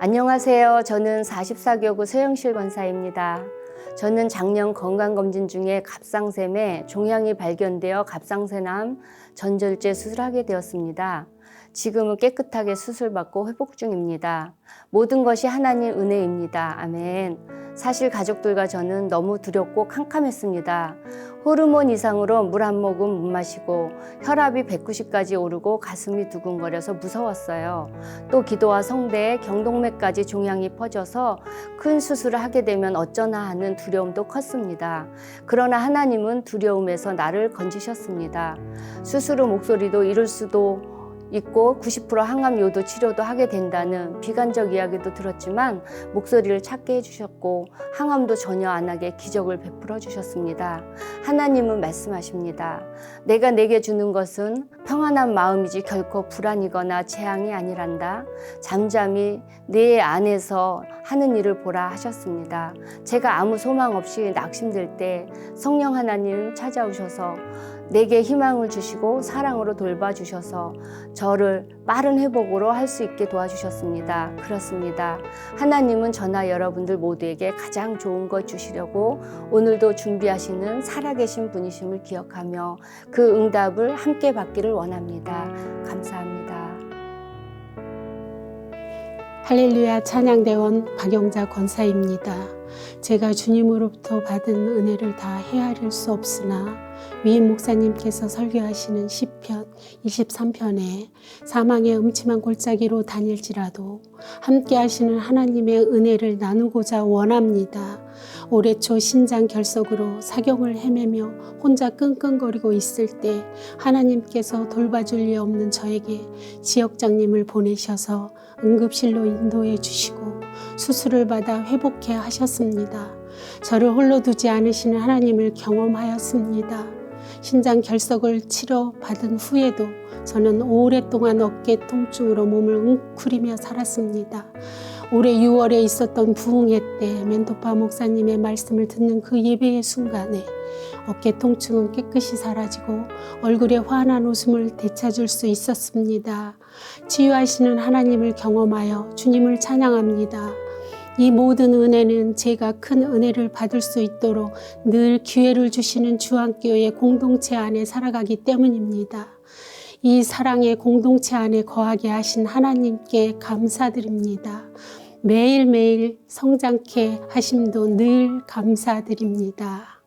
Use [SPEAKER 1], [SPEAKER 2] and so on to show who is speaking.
[SPEAKER 1] 안녕하세요. 저는 44교구 서영실 권사입니다. 저는 작년 건강검진 중에 갑상샘에 종양이 발견되어 갑상선암 전절제 수술하게 되었습니다. 지금은 깨끗하게 수술받고 회복 중입니다. 모든 것이 하나님 은혜입니다. 아멘. 사실 가족들과 저는 너무 두렵고 캄캄했습니다. 호르몬 이상으로 물 한 모금 못 마시고 혈압이 190까지 오르고 가슴이 두근거려서 무서웠어요. 또 기도와 성대에 경동맥까지 종양이 퍼져서 큰 수술을 하게 되면 어쩌나 하는 두려움도 컸습니다. 그러나 하나님은 두려움에서 나를 건지셨습니다. 수술 후 목소리도 잃을 수도 있고 90% 항암 요도 치료도 하게 된다는 비관적 이야기도 들었지만 목소리를 찾게 해주셨고 항암도 전혀 안 하게 기적을 베풀어 주셨습니다. 하나님은 말씀하십니다. 내가 내게 주는 것은 평안한 마음이지 결코 불안이거나 재앙이 아니란다. 잠잠히 내 안에서 하는 일을 보라 하셨습니다. 제가 아무 소망 없이 낙심될 때 성령 하나님 찾아오셔서 내게 희망을 주시고 사랑으로 돌봐주셔서 저를 빠른 회복으로 할 수 있게 도와주셨습니다. 그렇습니다. 하나님은 저나 여러분들 모두에게 가장 좋은 것 주시려고 오늘도 준비하시는 살아계신 분이심을 기억하며 그 응답을 함께 받기를 원합니다. 감사합니다.
[SPEAKER 2] 할렐루야 찬양대원 박영자 권사입니다. 제가 주님으로부터 받은 은혜를 다 헤아릴 수 없으나 위임 목사님께서 설교하시는 시편 23편에 사망의 음침한 골짜기로 다닐지라도 함께 하시는 하나님의 은혜를 나누고자 원합니다. 올해 초 신장 결석으로 사경을 헤매며 혼자 끙끙거리고 있을 때 하나님께서 돌봐줄 리 없는 저에게 지역장님을 보내셔서 응급실로 인도해 주시고 수술을 받아 회복해 하셨습니다. 저를 홀로 두지 않으시는 하나님을 경험하였습니다. 신장 결석을 치료받은 후에도 저는 오랫동안 어깨 통증으로 몸을 웅크리며 살았습니다. 올해 6월에 있었던 부흥회 때 멘토파 목사님의 말씀을 듣는 그 예배의 순간에 어깨 통증은 깨끗이 사라지고 얼굴에 환한 웃음을 되찾을 수 있었습니다. 치유하시는 하나님을 경험하여 주님을 찬양합니다. 이 모든 은혜는 제가 큰 은혜를 받을 수 있도록 늘 기회를 주시는 주한교회 공동체 안에 살아가기 때문입니다. 이 사랑의 공동체 안에 거하게 하신 하나님께 감사드립니다. 매일매일 성장케 하심도 늘 감사드립니다.